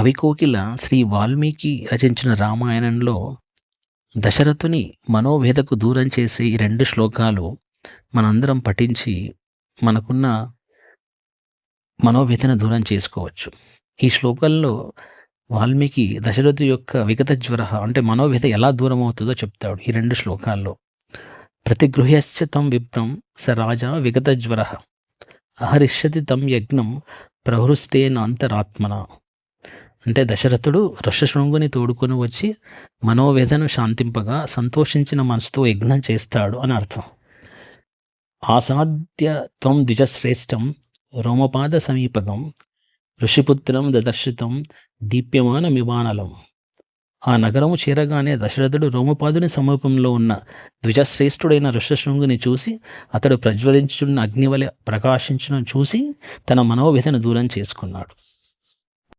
కవికోకిల శ్రీ వాల్మీకి రచించిన రామాయణంలో దశరథుని మనోవేదకు దూరం చేసే ఈ రెండు శ్లోకాలు మనందరం పఠించి మనకున్న మనోవేదన దూరం చేసుకోవచ్చు. ఈ శ్లోకాల్లో వాల్మీకి దశరథు యొక్క విగత జ్వర అంటే మనోవేద ఎలా దూరం అవుతుందో చెప్తాడు ఈ రెండు శ్లోకాల్లో. ప్రతిగృహ్యశ్చ తం విప్రం స రాజా విగత జ్వర అహరిష్యతి తం యజ్ఞం ప్రహృస్తేనాంతరాత్మన అంటే దశరథుడు రషశృంగుని తోడుకొని వచ్చి మనోవేదను శాంతింపగా సంతోషించిన మనసుతో యజ్ఞం చేస్తాడు అని అర్థం. ఆసాధ్యత్వం ద్విజశ్రేష్టం రోమపాద సమీపకం ఋషిపుత్రం దదర్శితం దీప్యమాన మివానలం ఆ నగరము చేరగానే దశరథుడు రోమపాదుని సమీపంలో ఉన్న ద్విజశ్రేష్ఠుడైన ఋషశృంగుని చూసి అతడు ప్రజ్వలించున్న అగ్నివలె ప్రకాశించడం చూసి తన మనోవేదన దూరం చేసుకున్నాడు.